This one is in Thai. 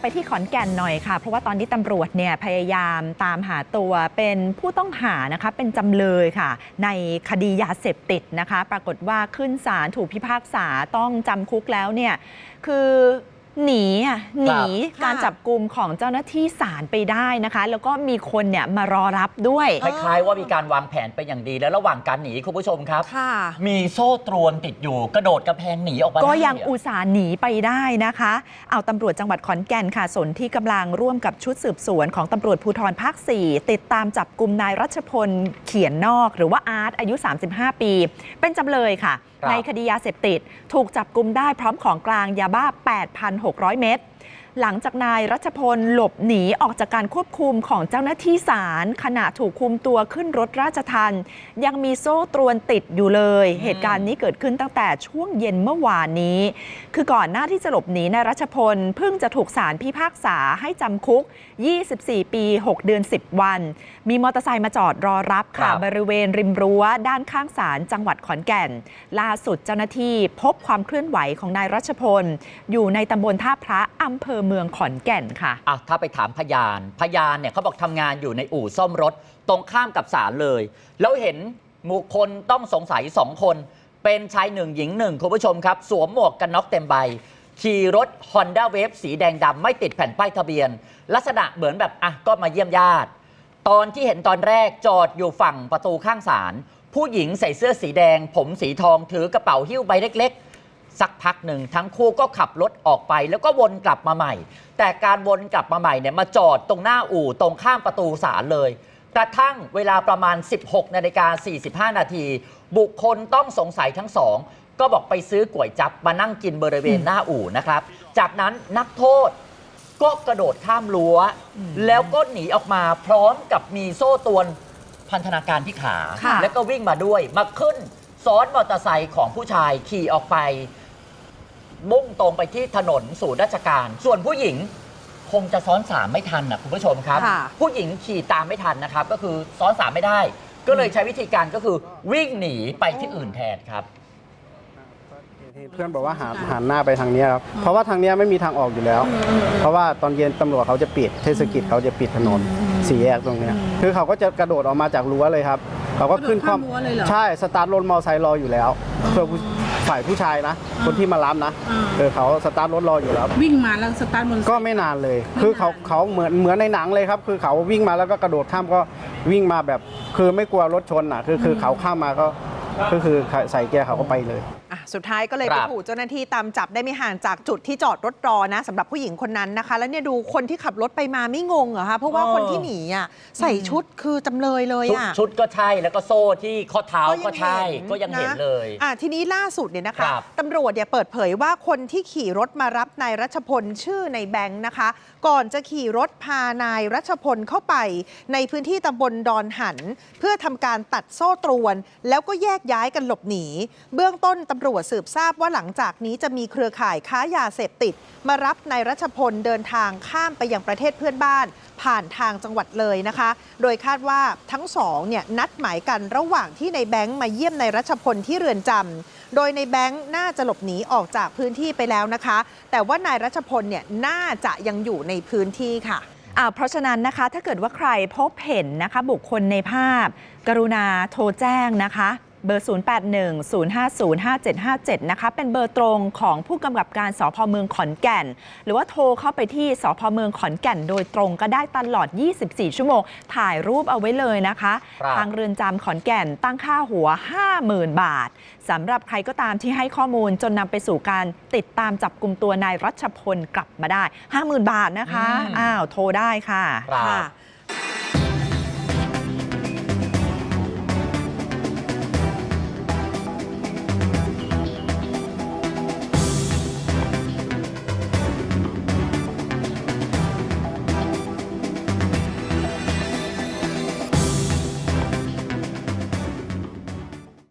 ไปที่ขอนแก่นหน่อยค่ะ เพราะว่าตอนนี้ตำรวจเนี่ยพยายามตามหาตัวเป็นผู้ต้องหานะคะเป็นจำเลยค่ะ ในคดียาเสพติดนะคะ ปรากฏว่าขึ้นศาลถูกพิพากษาต้องจำคุกแล้วเนี่ยคือ หนีอะหนีค่ะการจับกลุ่มของเจ้าหน้าที่ศาลไปได้นะคะ แล้วก็มีคนเนี่ยมารอรับด้วย คล้ายๆว่ามีการวางแผนเป็นอย่างดีแล้วระหว่างการหนีคุณผู้ชมครับค่ะมีโซ่ตรวนติดอยู่ กระโดดกระแพงหนีออกมาก็ได้ยังอุตส่าห์หนีไปได้นะคะ เอาตำรวจจังหวัดขอนแก่นค่ะสนที่กำลังร่วมกับชุดสืบสวนของตำรวจภูธรภาค 4 ติดตามจับกลุ่มนายรัชพลเขียนนอก หรือว่าอาร์ตอายุ 35 ปี เป็นจำเลยค่ะครับในคดียาเสพติด ถูกจับกลุ่มได้พร้อมของกลางยาบ้า600 เมตรหลังจากนายรัชพลหลบหนีออกจากการควบคุมของเจ้าหน้าที่ศาลขณะถูกคุมตัวขึ้นรถราชทันยังมีโซ่ตรวนติดอยู่เลย เหตุการณ์นี้เกิดขึ้นตั้งแต่ช่วงเย็นเมื่อวานนี้ คือก่อนหน้าที่จะหลบหนีนายรัชพลเพิ่งจะถูกศาลพิพากษาให้จำคุก 24 ปี 6 เดือน 10 วัน มีมอเตอร์ไซค์มาจอดรอรับค่ะครับบริเวณริมรั้วด้านข้างศาลจังหวัดขอนแก่น ล่าสุดเจ้าหน้าที่พบความเคลื่อนไหวของนายรัชพลอยู่ในตำบลท่าพระอำเภอเมืองขอนแก่นค่ะ อะถ้าไปถามพยาน พยานเนี่ยเขาบอกทำงานอยู่ในอู่ซ่อมรถ ตรงข้ามกับศาลเลย แล้วเห็นบุคคลต้องสงสัยสองคน เป็นชายหนึ่งหญิงหนึ่งคุณผู้ชมครับ สวมหมวกกันน็อกเต็มใบ ขี่รถ Honda Wave สีแดงดำไม่ติดแผ่นป้ายทะเบียน ลักษณะเหมือนแบบอะก็มาเยี่ยมญาติ ตอนที่เห็นตอนแรกจอดอยู่ฝั่งประตูข้างศาลผู้หญิงใส่เสื้อสีแดง ผมสีทองถือกระเป๋าหิ้วใบเล็กๆ สักพักหนึ่งทั้งคู่ก็ขับรถออกไป แล้วก็วนกลับมาใหม่ แต่การวนกลับมาใหม่เนี่ยมาจอดตรงหน้าอู่ตรงข้ามประตูศาลเลย กระทั่งเวลาประมาณ 16นาฬิกา45 นาที บุคคลต้องสงสัยทั้งสองก็บอกไปซื้อก๋วยจับมานั่งกินบริเวณหน้าอู่นะครับ จากนั้นนักโทษก็กระโดดข้ามรั้ว แล้วก็หนีออกมาพร้อมกับมีโซ่ตรวนพันธนาการที่ขา ค่ะ แล้วก็วิ่งมาด้วย มาขึ้นซ้อนมอเตอร์ไซค์ของผู้ชายขี่ออกไป มุ่งตรงไปที่ถนนศูนย์ราชการ ส่วนผู้หญิงคงจะซ้อนสามไม่ทันนะคุณผู้ชมครับ ค่ะ ผู้หญิงขี่ตามไม่ทันนะครับ ก็คือซ้อนสามไม่ได้ ก็เลยใช้วิธีการก็คือวิ่งหนีไปที่อื่นแทนครับ เพื่อนบอกว่าหันหันหน้าไปทางเนี้ยครับ เพราะว่าทางเนี้ยไม่มีทางออกอยู่แล้ว เพราะว่าตอนเย็นตำรวจเขาจะปิด เทศกิจเขาจะปิดถนนสี่แยกตรงเนี้ยคือเขาก็จะกระโดดออกมาจากรั้วเลยครับ เขาก็ขึ้นกระโดดข้ามรั้วเลยเหรอ ใช่ สตาร์ทรถมอเตอร์ไซค์รออยู่แล้ว เพื่อผู้ ฝ่ายผู้ชายนะ คนที่มารับนะอ่า เออเขาสตาร์ทรถรออยู่แล้ว วิ่งมาแล้วสตาร์ทมอเตอร์ไซค์ ก็ไม่นานเลย คือเขาเขาเหมือนเหมือนในหนังเลยครับ คือเขาวิ่งมาแล้วก็กระโดดข้ามก็วิ่งมาแบบ คือไม่กลัวรถชนอะ คือคือเขาข้ามมาก็ก็คือใส่เกียร์เขาก็ไปเลย อะ สุดท้ายก็เลยคไปรับถูกเจ้าหน้าที่ตามจับได้ไม่ห่างจากจุดที่จอดรถรอนะสำหรับผู้หญิงคนนั้นนะคะ แล้วเนี่ยดูคนที่ขับรถไปมาไม่งงเหรอคะเพราะว่าเออคนที่หนีอะใส่ชุดคือจำเลยเลยชุดอะชุดก็ใช่แล้วก็โซ่ที่ข้อเท้าก็ยังก็ใช่เห็นก็ยังเห็นนะเลยอะทีนี้ล่าสุดเนี่ยนะครัคะบตำรวจเนี่ยเปิดเผยว่าคนที่ขี่รถมารับนายรัชพลชื่อในแบงค์นะคะ ก่อนจะขี่รถพานายรัชพลเข้าไป ในพื้นที่ตำบลดอนหัน เพื่อทำการตัดโซ่ตรวน แล้วก็แยกย้ายกันหลบหนี เบื้องต้นตำรวจสืบทราบว่าหลังจากนี้จะมีเครือข่ายค้ายาเสพติด มารับนายรัชพลเดินทางข้ามไปยังประเทศเพื่อนบ้าน ผ่านทางจังหวัดเลยนะคะ โดยคาดว่าทั้งสองเนี่ยนัดหมายกันระหว่างที่ในแบงค์มาเยี่ยมนายรัชพลที่เรือนจำโดยในแบงค์น่าจะหลบหนีออกจากพื้นที่ไปแล้วนะคะ แต่ว่านายรัชพลเนี่ยน่าจะยังอยู่ในพื้นที่ค่ะเพราะฉะนั้นนะคะถ้าเกิดว่าใครพบเห็นนะคะบุคคลในภาพ กรุณาโทรแจ้งนะคะ เบอร์ 0810505757 นะคะ เป็นเบอร์ตรงของผู้กำกับการสพเมืองขอนแก่น หรือว่าโทรเข้าไปที่สพเมืองขอนแก่นโดยตรงก็ได้ตลอด 24 ชั่วโมง ถ่ายรูปเอาไว้เลยนะคะครับทางเรือนจำขอนแก่นตั้งค่าหัว 50,000 บาทสำหรับใครก็ตามที่ให้ข้อมูลจนนำไปสู่การติดตามจับกลุ่มตัวนายรัชพลกลับมาได้ 50,000 บาทนะคะอืมอ้าว โทรได้ค่ะครับค่ะ